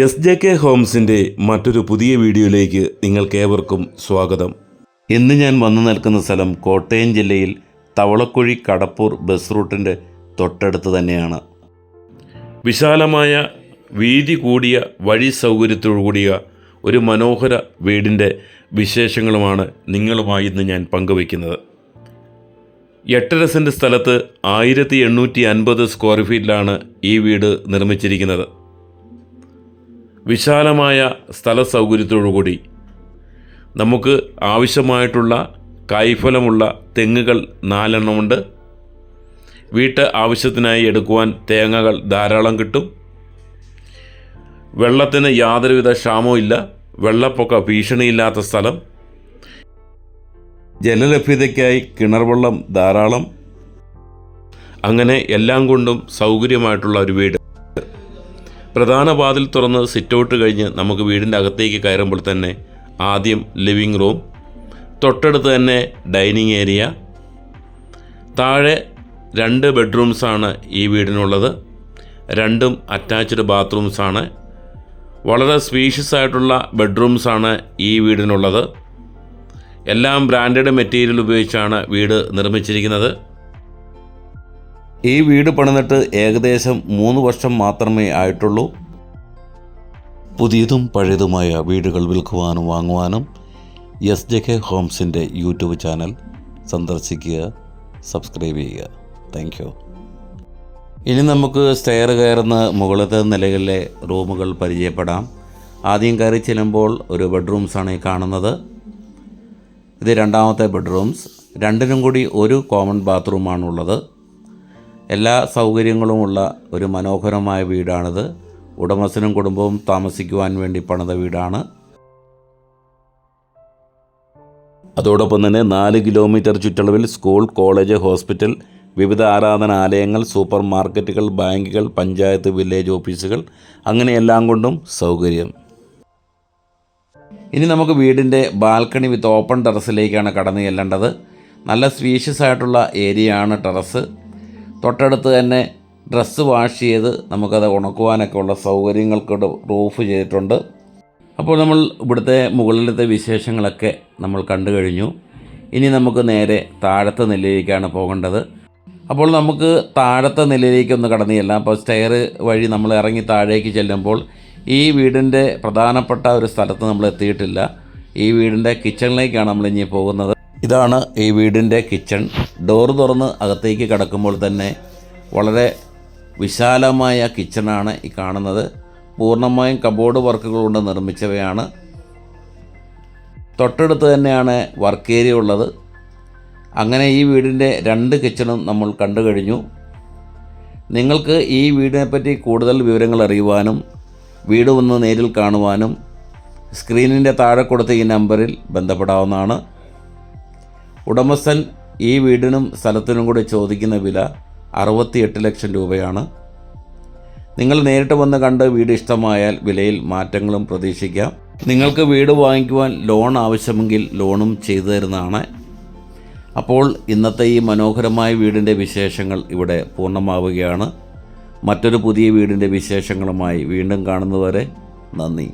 S J K ഹോംസിന്റെ മറ്റൊരു പുതിയ വീഡിയോയിലേക്ക് നിങ്ങൾക്കേവർക്കും സ്വാഗതം. ഇന്ന് ഞാൻ വന്നു നിൽക്കുന്ന സ്ഥലം കോട്ടയം ജില്ലയിൽ തവളക്കുഴി കടപ്പൂർ ബസ് റൂട്ടിന്റെ തൊട്ടടുത്ത് തന്നെയാണ്. വിശാലമായ വീതി കൂടിയ വഴി സൗകര്യത്തോടുകൂടിയ ഒരു മനോഹര വീടിന്റെ വിശേഷങ്ങളുമാണ് നിങ്ങളുമായി ഇന്ന് ഞാൻ പങ്കുവയ്ക്കുന്നത്. എട്ടര സെന്റ് സ്ഥലത്ത് ആയിരത്തി എണ്ണൂറ്റി അൻപത് സ്ക്വയർ ഫീറ്റിലാണ് ഈ വീട് നിർമ്മിച്ചിരിക്കുന്നത്. വിശാലമായ സ്ഥല സൗകര്യത്തോടുകൂടി നമുക്ക് ആവശ്യമായിട്ടുള്ള കായ്ഫലമുള്ള തെങ്ങുകൾ നാലെണ്ണമുണ്ട്. വീട്ട് ആവശ്യത്തിനായി എടുക്കുവാൻ തേങ്ങകൾ ധാരാളം കിട്ടും. വെള്ളത്തിന് യാതൊരുവിധ ക്ഷാമവും ഇല്ല. വെള്ളപ്പൊക്ക ഭീഷണിയില്ലാത്ത സ്ഥലം. ജലലഭ്യതയ്ക്കായി കിണർ വെള്ളം ധാരാളം. അങ്ങനെ എല്ലാം കൊണ്ടും സൗകര്യമായിട്ടുള്ള ഒരു വീട്. പ്രധാന വാതിൽ തുറന്ന് സിറ്റൗട്ട് കഴിഞ്ഞ് നമുക്ക് വീടിന്റെ അകത്തേക്ക് കയറുമ്പോൾ തന്നെ ആദ്യം ലിവിങ് റൂം തൊട്ടടുത്ത് തന്നെ ഡൈനിങ് ഏരിയ താഴെ രണ്ട് ബെഡ്റൂംസാണ് ഈ വീടിനുള്ളത്. രണ്ടും അറ്റാച്ച്ഡ് ബാത്റൂംസാണ് വളരെ സ്പീഷ്യസ് ആയിട്ടുള്ള ബെഡ്റൂംസാണ് ഈ വീടിനുള്ളത്. എല്ലാം ബ്രാൻഡഡ് മെറ്റീരിയൽ ഉപയോഗിച്ചാണ് വീട് നിർമ്മിച്ചിരിക്കുന്നത്. ഈ വീട് പണിതിട്ട് ഏകദേശം മൂന്ന് വർഷം മാത്രമേ ആയിട്ടുള്ളൂ. പുതിയതും പഴയതുമായ വീടുകൾ വിൽക്കുവാനും വാങ്ങുവാനും എസ് ജെ കെ ഹോംസിന്റെ യൂട്യൂബ് ചാനൽ സന്ദർശിക്കുക സബ്സ്ക്രൈബ് ചെയ്യുക. താങ്ക് യു ഇനി നമുക്ക് സ്റ്റെയർ കയറുന്ന മുകളിലത്തെ നിലകളിലെ റൂമുകൾ പരിചയപ്പെടാം. ആദ്യം കയറി ചെല്ലുമ്പോൾ ഒരു ബെഡ്റൂംസാണ് ഈ കാണുന്നത്. ഇത് രണ്ടാമത്തെ ബെഡ്റൂംസ് രണ്ടിനും കൂടി ഒരു കോമൺ ബാത്റൂമാണുള്ളത് എല്ലാ സൗകര്യങ്ങളുമുള്ള ഒരു മനോഹരമായ വീടാണിത്. ഉടമസ്ഥനും കുടുംബവും താമസിക്കുവാൻ വേണ്ടി പണിത വീടാണ്. അതോടൊപ്പം തന്നെ നാല് കിലോമീറ്റർ ചുറ്റളവിൽ സ്കൂൾ കോളേജ് ഹോസ്പിറ്റൽ വിവിധ ആരാധനാലയങ്ങൾ സൂപ്പർ മാർക്കറ്റുകൾ ബാങ്കുകൾ പഞ്ചായത്ത് വില്ലേജ് ഓഫീസുകൾ അങ്ങനെ എല്ലാം കൊണ്ടും സൗകര്യം. ഇനി നമുക്ക് വീടിന്റെ ബാൽക്കണി വിത്ത് ഓപ്പൺ ടെറസിലേക്കാണ് കടന്നു ചെല്ലേണ്ടത്. നല്ല സ്പീഷ്യസ് ആയിട്ടുള്ള ഏരിയയാണ് ടെറസ്. തൊട്ടടുത്ത് തന്നെ ഡ്രസ്സ് വാഷ് ചെയ്ത് നമുക്കത് ഉണക്കുവാനൊക്കെ ഉള്ള സൗകര്യങ്ങൾക്കൂടെ റൂഫ് ചെയ്തിട്ടുണ്ട്. അപ്പോൾ നമ്മൾ ഇവിടുത്തെ മുകളിലത്തെ വിശേഷങ്ങളൊക്കെ നമ്മൾ കണ്ടു കഴിഞ്ഞു. ഇനി നമുക്ക് നേരെ താഴത്തെ നിലയിലേക്കാണ് പോകേണ്ടത്. അപ്പോൾ നമുക്ക് താഴത്തെ നിലയിലേക്ക് ഒന്ന് കടന്നു ചെല്ലാം അപ്പോൾ സ്റ്റെയർ വഴി നമ്മൾ ഇറങ്ങി താഴേക്ക് ചെല്ലുമ്പോൾ ഈ വീടിന്റെ പ്രധാനപ്പെട്ട ഒരു സ്ഥലത്ത് നമ്മൾ എത്തിയിട്ടില്ല. ഈ വീടിന്റെ കിച്ചണിലേക്കാണ് നമ്മൾ ഇനി പോകുന്നത്. ഇതാണ് ഈ വീടിന്റെ കിച്ചൺ. ഡോർ തുറന്ന് അകത്തേക്ക് കടക്കുമ്പോൾ തന്നെ വളരെ വിശാലമായ കിച്ചണാണ് ഈ കാണുന്നത്. പൂർണമായും കബോർഡ് വർക്കുകൾ കൊണ്ട് നിർമ്മിച്ചവയാണ്. തൊട്ടടുത്ത് തന്നെയാണ് വർക്ക് ഏരിയ ഉള്ളത്. അങ്ങനെ ഈ വീടിന്റെ രണ്ട് കിച്ചണും നമ്മൾ കണ്ടു കഴിഞ്ഞു. നിങ്ങൾക്ക് ഈ വീടിനെപ്പറ്റി കൂടുതൽ വിവരങ്ങൾ അറിയുവാനും വീട് വന്ന് നേരിൽ കാണുവാനും സ്ക്രീനിന്റെ താഴെ കൊടുത്ത ഈ നമ്പറിൽ ബന്ധപ്പെടാവുന്നതാണ്. ഉടമസ്ഥൻ ഈ വീടിനും സ്ഥലത്തിനും കൂടി ചോദിക്കുന്ന വില അറുപത്തിയെട്ട് ലക്ഷം രൂപയാണ്. നിങ്ങൾ നേരിട്ട് വന്ന് കണ്ട് വീട് ഇഷ്ടമായാൽ വിലയിൽ മാറ്റങ്ങളും പ്രതീക്ഷിക്കാം. നിങ്ങൾക്ക് വീട് വാങ്ങിക്കുവാൻ ലോൺ ആവശ്യമെങ്കിൽ ലോണും ചെയ്തു തരുന്നതാണ്. അപ്പോൾ ഇന്നത്തെ ഈ മനോഹരമായ വീടിന്റെ വിശേഷങ്ങൾ ഇവിടെ പൂർണമാവുകയാണ്. മറ്റൊരു പുതിയ വീടിന്റെ വിശേഷങ്ങളുമായി വീണ്ടും കാണുന്നതുവരെ നന്ദി.